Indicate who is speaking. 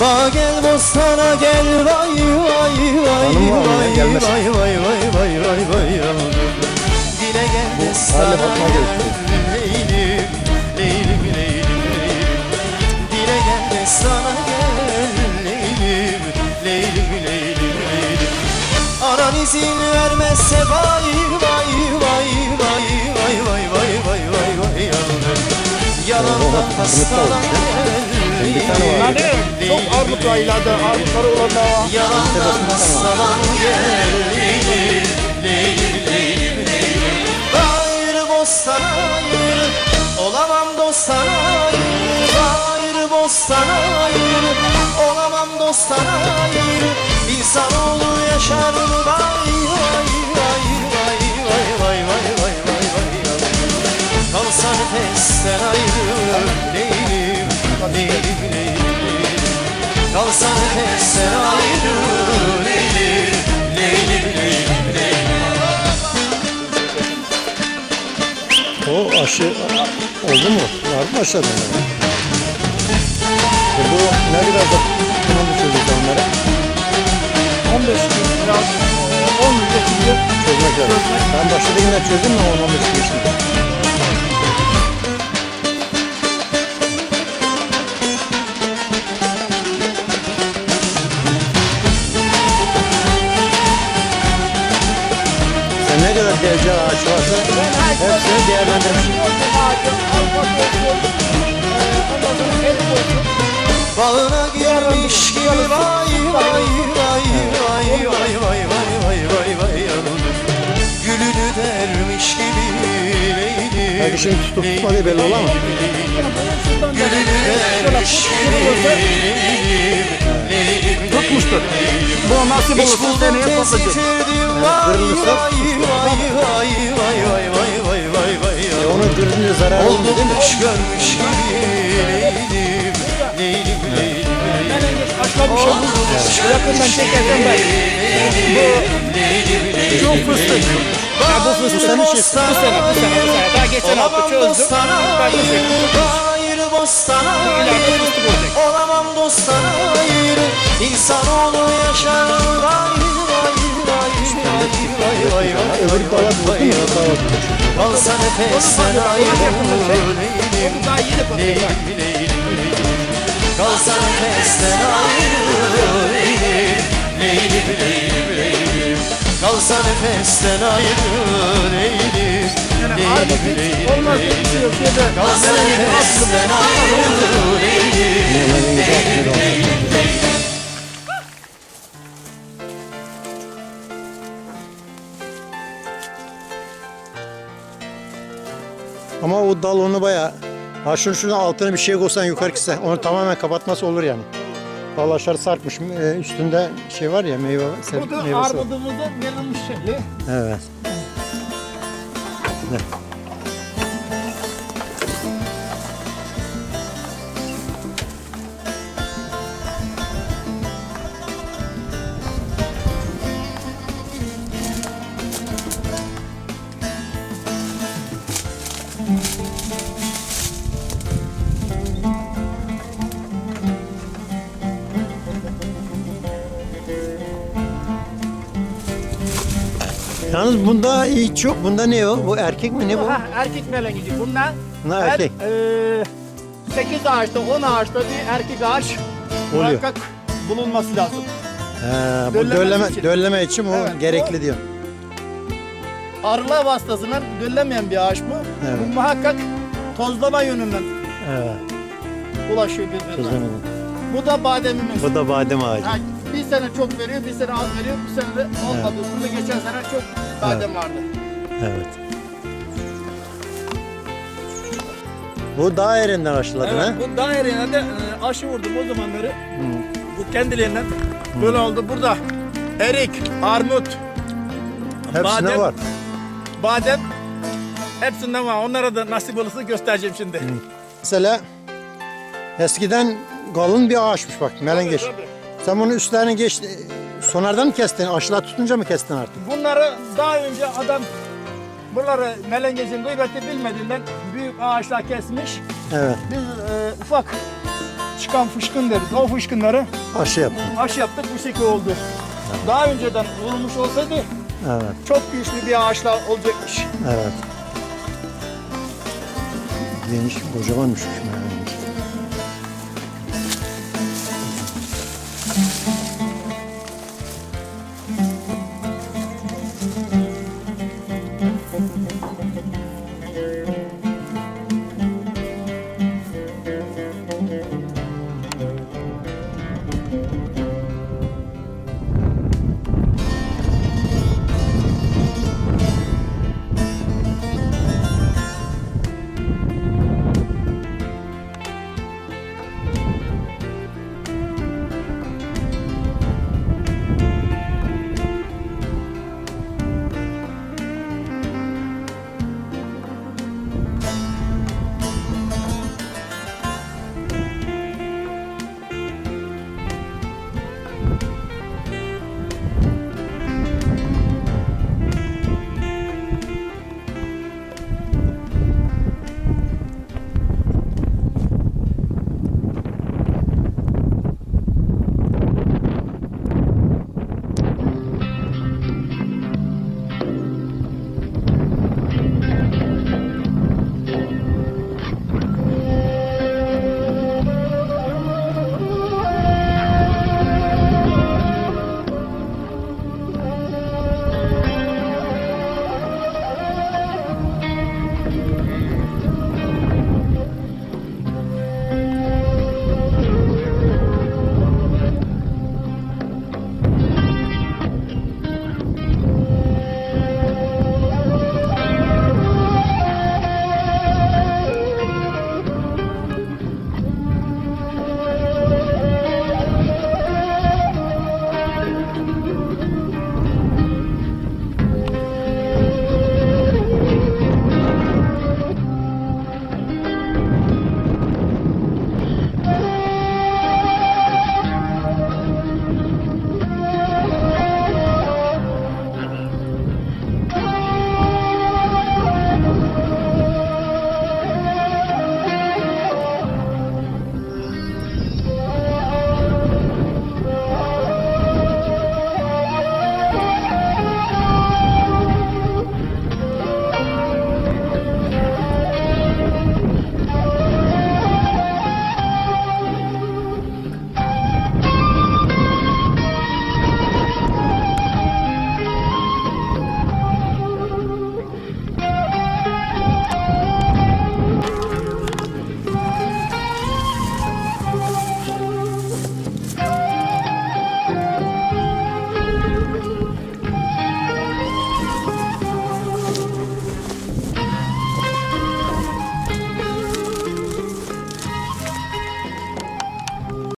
Speaker 1: Ba gel bostana gel vay vay vay
Speaker 2: Hanım var mı ya?
Speaker 1: vay
Speaker 2: Gelmez.
Speaker 1: vay vay vay vay vay vay yavrum. Dile gel
Speaker 2: Bu hale gerekiyor.
Speaker 1: leylim leylim leylim leylim Dile gel bostana gel leylim leylim leylim leylim Anan izin vermezse vay vay vay vay vay vay vay vay vay vay yavrum Yalandan hastalan gel
Speaker 2: Bir tane var.
Speaker 3: Yani çok armut aylarda armutları olan dava.
Speaker 1: Yalandan salan yerliyim Leylim leylim leylim Olamam dost sana Gayrı boz sana Olamam dost sana İnsanoğlu yaşar mı Kalsa nefesten ayrı Leylim, leylim, leylim, leylim
Speaker 2: O aşı oldu mu? Var mı aşağıda? E bu ne kadar da tamam çözeceğiz onları?
Speaker 3: 15 gün biraz 10 gün geçince
Speaker 2: Çözmek lazım. Ben başladığımda çözdüm mü 10-15 gün içinde? Derece ağaç varsa hepsini.
Speaker 1: Bağına girmiş gibi vay vay vay vay vay vay vay vay vay vay Gülünü dermiş gibi Leylim,
Speaker 2: Belki şimdi tutup tutmadığı belli olamaz.
Speaker 1: Gülünü dermiş gibi
Speaker 3: tutmuştur. Bu nasip olursa seneye
Speaker 1: getirdim vay vay vay vay vay vay vay vay vay
Speaker 2: E onu kırınca zarar
Speaker 1: Oldum
Speaker 2: değil mi?
Speaker 1: kuş görmüş gibi Leylim, leylim, leylim, leylim
Speaker 3: Başka bir şey bu. Yakından çekerken ben. Bu çok fıstık. Ya bu fıstık. Bu sene, bu sene, bu sene. Daha geçen hafta çözdüm.
Speaker 1: dostana
Speaker 3: Ben fıstık olacak.
Speaker 1: Olamam dostana hayır İnsanoğlu yaşar vay vay Vay vay vay
Speaker 2: Öbür dalat vurdu ya dalat
Speaker 1: Kalsa nefesten ayrılır Leylim leylim leylim Kalsa nefesten ayrılır Leylim leylim leylim Kalsa nefesten ayrılır Leylim leylim leylim Kalsa nefesten ayrılır Leylim
Speaker 2: ha şunu şunu altına bir şey koysan yukarı gitsen onu tamamen kapatması olur yani. Dal aşağı sarkmış e, üstünde şey var ya meyve se-
Speaker 3: Bu da
Speaker 2: meyvesi var.
Speaker 3: armudumuzun yanılmış şekli.
Speaker 2: Evet. Yalnız bunda hiç yok. Bunda ne o? Bu erkek mi ne bu?
Speaker 3: Ha, erkek melengici. Bunlar
Speaker 2: Bunlar
Speaker 3: her,
Speaker 2: erkek.
Speaker 3: eee, 8 ağaçta 10 ağaçta bir erkek ağaç
Speaker 2: Oluyor.
Speaker 3: muhakkak bulunması lazım.
Speaker 2: He, bu
Speaker 3: Döllemesi
Speaker 2: dölleme,
Speaker 3: için.
Speaker 2: dölleme için o
Speaker 3: Evet,
Speaker 2: gerekli diyor.
Speaker 3: Arılar vasıtasıyla döllemeyen bir ağaç bu.
Speaker 2: Evet.
Speaker 3: Bu muhakkak tozlama yönünden
Speaker 2: Evet.
Speaker 3: ulaşıyor birbirine.
Speaker 2: çözemedim.
Speaker 3: Bu da bademimiz.
Speaker 2: Bu da badem ağacı.
Speaker 3: Ha, bir sene çok veriyor, bir sene az veriyor, bir sene de olmadı. Bunda geçen sene çok badem vardı.
Speaker 2: Evet. Bu dağ erinden aşıladın ha?
Speaker 3: Evet, bu daireye de e, aşı vurdum o zamanları. Bu kendiliğinden böyle oldu. Burada erik, armut,
Speaker 2: Hepsinde
Speaker 3: badem,
Speaker 2: var.
Speaker 3: badem hepsinden var. Onlara da nasip olursa göstereceğim şimdi.
Speaker 2: Mesela eskiden kalın bir ağaçmış bak melengeç.
Speaker 3: Tabii, tabii.
Speaker 2: Sen bunu üstlerini geç sonardan mı kestin? Aşılar tutunca mı kestin artık?
Speaker 3: Bunları daha önce adam buraları melengecin gıybeti bilmediğinden büyük ağaçlar kesmiş.
Speaker 2: Evet.
Speaker 3: Biz e, ufak çıkan fışkın deriz. O fışkınları
Speaker 2: Aşı yaptım.
Speaker 3: aş yaptık bu şekil oldu. Daha önceden vurulmuş olsaydı
Speaker 2: Evet.
Speaker 3: çok güçlü bir ağaçlar olacakmış.
Speaker 2: Evet. Geniş, kocamanmış.